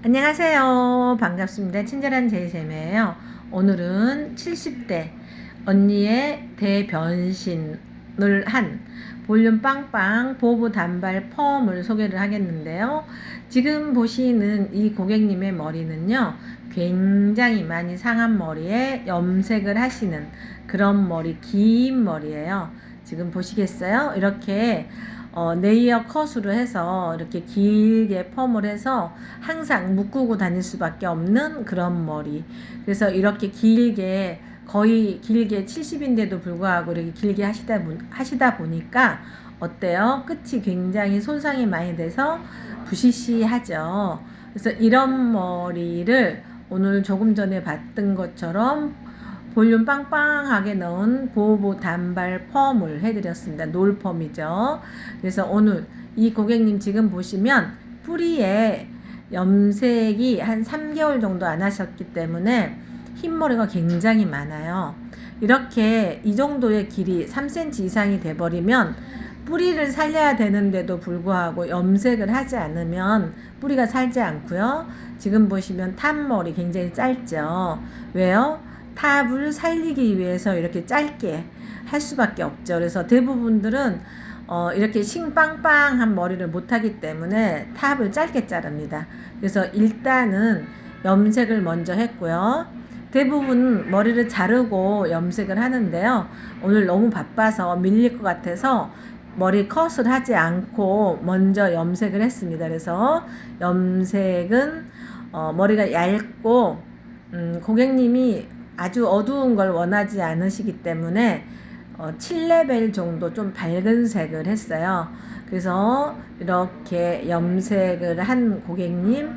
안녕하세요. 반갑습니다. 친절한 제이쌤이에요. 오늘은 70대 언니의 대변신을 한 볼륨 빵빵 보부 단발 펌을 소개를 하겠는데요. 지금 보시는 이 고객님의 머리는요. 굉장히 많이 상한 머리에 염색을 하시는 그런 머리, 긴 머리예요. 지금 보시겠어요? 이렇게 어, 네이어 컷으로 해서 이렇게 길게 펌을 해서 항상 묶고 다닐 수밖에 없는 그런 머리. 그래서 이렇게 길게 거의 길게 70인데도 불구하고 이렇게 길게 하시다, 보- 하시다 보니까 어때요? 끝이 굉장히 손상이 많이 돼서 부시시하죠. 그래서 이런 머리를 오늘 조금 전에 봤던 것처럼 볼륨 빵빵하게 넣은 보보 단발 펌을 해드렸습니다. 놀 펌이죠. 그래서 오늘 이 고객님 지금 보시면 뿌리에 염색이 한 3개월 정도 안 하셨기 때문에 흰머리가 굉장히 많아요. 이렇게 이 정도의 길이 3cm 이상이 돼버리면 뿌리를 살려야 되는데도 불구하고 염색을 하지 않으면 뿌리가 살지 않고요. 지금 보시면 탑머리 굉장히 짧죠. 왜요? 탑을 살리기 위해서 이렇게 짧게 할 수밖에 없죠. 그래서 대부분들은 어, 이렇게 싱빵빵한 머리를 못하기 때문에 탑을 짧게 자릅니다. 그래서 일단은 염색을 먼저 했고요. 대부분 머리를 자르고 염색을 하는데요. 오늘 너무 바빠서 밀릴 것 같아서 머리 컷을 하지 않고 먼저 염색을 했습니다. 그래서 염색은 어, 머리가 얇고 음, 고객님이 아주 어두운 걸 원하지 않으시기 때문에 어, 7레벨 정도 좀 밝은 색을 했어요. 그래서 이렇게 염색을 한 고객님,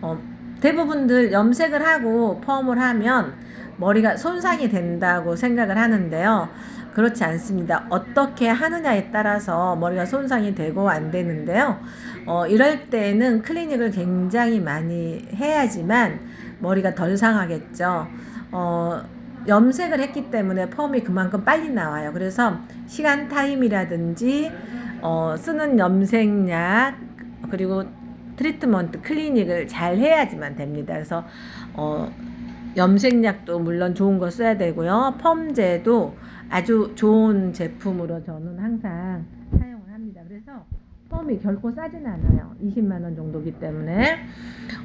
어, 대부분들 염색을 하고 펌을 하면 머리가 손상이 된다고 생각을 하는데요. 그렇지 않습니다. 어떻게 하느냐에 따라서 머리가 손상이 되고 안 되는데요. 어, 이럴 때는 클리닉을 굉장히 많이 해야지만 머리가 덜 상하겠죠. 어, 염색을 했기 때문에 펌이 그만큼 빨리 나와요. 그래서 시간 타임이라든지 어, 쓰는 염색약 그리고 트리트먼트 클리닉을 잘 해야지만 됩니다. 그래서 어, 염색약도 물론 좋은 거 써야 되고요. 펌제도 아주 좋은 제품으로 저는 항상 사용을 합니다. 그래서 펌이 결코 싸진 않아요. 20만 원 정도기 때문에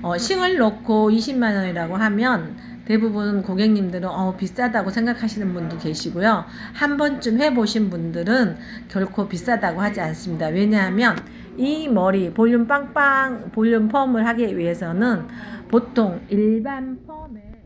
어, 싱을 넣고 20만 원이라고 하면 대부분 고객님들은 어, 비싸다고 생각하시는 분도 계시고요. 한 번쯤 해보신 분들은 결코 비싸다고 하지 않습니다. 왜냐하면 이 머리 볼륨 빵빵 볼륨 펌을 하기 위해서는 보통 일반 펌에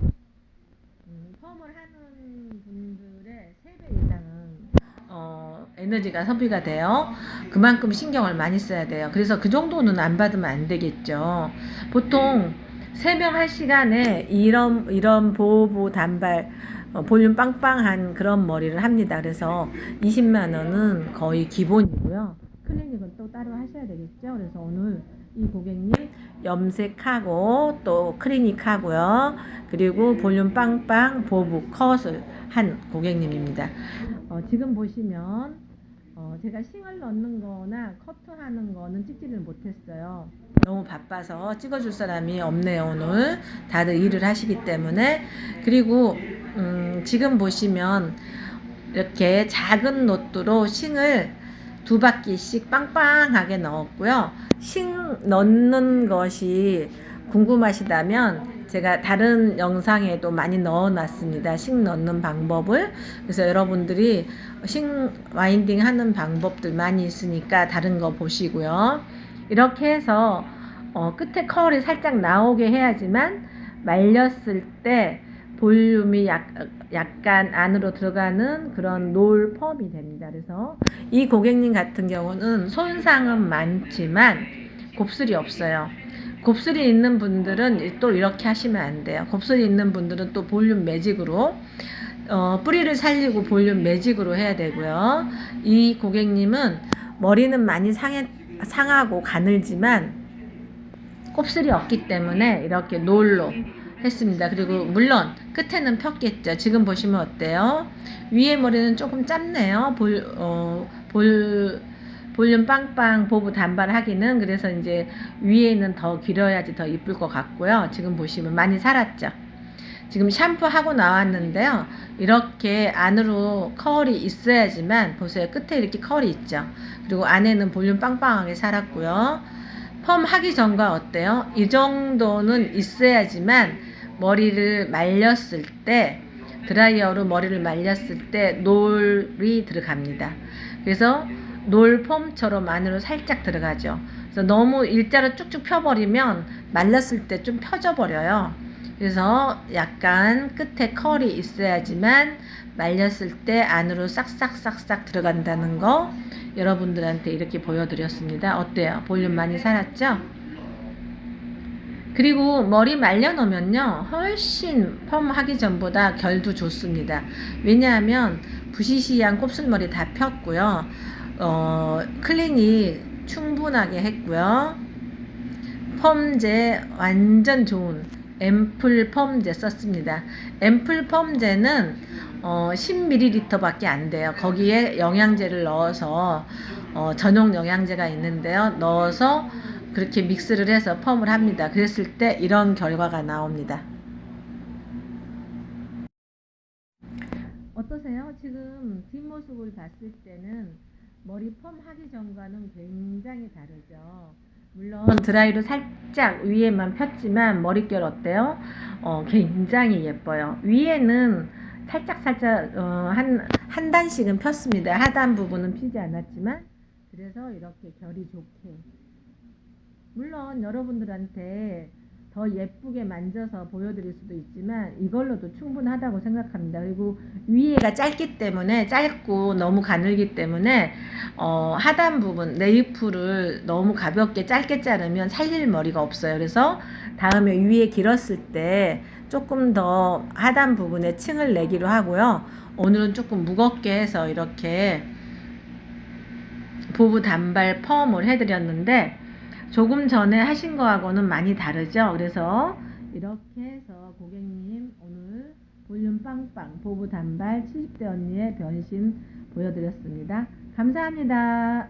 음, 하는 분들의 3배 이상은 어, 에너지가 소비가 돼요. 그만큼 신경을 많이 써야 돼요. 그래서 그 정도는 안 받으면 안 되겠죠. 보통 세명할 시간에 이런 이런 보보 단발 어, 볼륨 빵빵한 그런 머리를 합니다. 그래서 20만 원은 거의 기본이고요. 클리닉은 또 따로 하셔야 되겠죠. 그래서 오늘 이 고객님 염색하고 또 클리닉 하고요. 그리고 볼륨 빵빵 보부 컷을 한 고객님입니다. 어, 지금 보시면 어, 제가 싱을 넣는 거나 커트하는 거는 찍지를 못했어요. 너무 바빠서 찍어줄 사람이 없네요, 오늘. 다들 일을 하시기 때문에. 그리고, 음, 지금 보시면 이렇게 작은 노트로 싱을 두 바퀴씩 빵빵하게 넣었고요. 싱 넣는 것이 궁금하시다면 제가 다른 영상에도 많이 넣어놨습니다. 싱 넣는 방법을. 그래서 여러분들이 싱 와인딩 하는 방법들 많이 있으니까 다른 거 보시고요. 이렇게 해서 어, 끝에 컬이 살짝 나오게 해야지만 말렸을 때 볼륨이 약, 약간 안으로 들어가는 그런 놀 펌이 됩니다. 그래서 이 고객님 같은 경우는 손상은 많지만 곱슬이 없어요. 곱슬이 있는 분들은 또 이렇게 하시면 안 돼요. 곱슬이 있는 분들은 또 볼륨 매직으로 어, 뿌리를 살리고 볼륨 매직으로 해야 되고요. 이 고객님은 머리는 많이 상해, 상하고 가늘지만 곱슬이 없기 때문에 이렇게 놀로 했습니다. 그리고 물론 끝에는 폈겠죠. 지금 보시면 어때요? 위에 머리는 조금 짧네요. 볼, 어, 볼, 볼륨 빵빵 보부 단발 하기는 그래서 이제 위에는 더 길어야지 더 이쁠 것 같고요. 지금 보시면 많이 살았죠. 지금 샴푸하고 나왔는데요. 이렇게 안으로 컬이 있어야지만 보세요. 끝에 이렇게 컬이 있죠. 그리고 안에는 볼륨 빵빵하게 살았고요. 펌 하기 전과 어때요? 이 정도는 있어야지만 머리를 말렸을 때 드라이어로 머리를 말렸을 때 놀이 들어갑니다. 그래서 놀 펌처럼 안으로 살짝 들어가죠. 그래서 너무 일자로 쭉쭉 펴버리면 말렸을 때 좀 펴져 버려요. 그래서 약간 끝에 컬이 있어야지만 말렸을 때 안으로 싹싹싹싹 들어간다는 거 여러분들한테 이렇게 보여드렸습니다. 어때요? 볼륨 많이 살았죠? 그리고 머리 말려놓으면요 훨씬 펌 하기 전보다 결도 좋습니다 왜냐하면 부시시한 곱슬머리 다 폈고요 어, 클린이 충분하게 했고요 펌제 완전 좋은 앰플 펌제 썼습니다 앰플 펌제는 어, 10ml 밖에 안 돼요 거기에 영양제를 넣어서 어, 전용 영양제가 있는데요 넣어서 그렇게 믹스를 해서 펌을 합니다. 그랬을 때 이런 결과가 나옵니다. 어떠세요? 지금 뒷모습을 봤을 때는 머리 펌 하기 전과는 굉장히 다르죠. 물론 드라이로 살짝 위에만 폈지만 머릿결 어때요? 어, 굉장히 예뻐요. 위에는 살짝 살짝 어, 한, 한 단씩은 폈습니다. 하단 부분은 피지 않았지만 그래서 이렇게 결이 좋게 물론 여러분들한테 더 예쁘게 만져서 보여드릴 수도 있지만 이걸로도 충분하다고 생각합니다. 그리고 위에가 짧기 때문에 짧고 너무 가늘기 때문에 어, 하단 부분 네이프를 너무 가볍게 짧게 자르면 살릴 머리가 없어요. 그래서 다음에 위에 길었을 때 조금 더 하단 부분에 층을 내기로 하고요. 오늘은 조금 무겁게 해서 이렇게 보부 단발 펌을 해드렸는데 조금 전에 하신 거하고는 많이 다르죠. 그래서 이렇게 해서 고객님 오늘 볼륨 빵빵 보부 단발 70대 언니의 변신 보여드렸습니다. 감사합니다.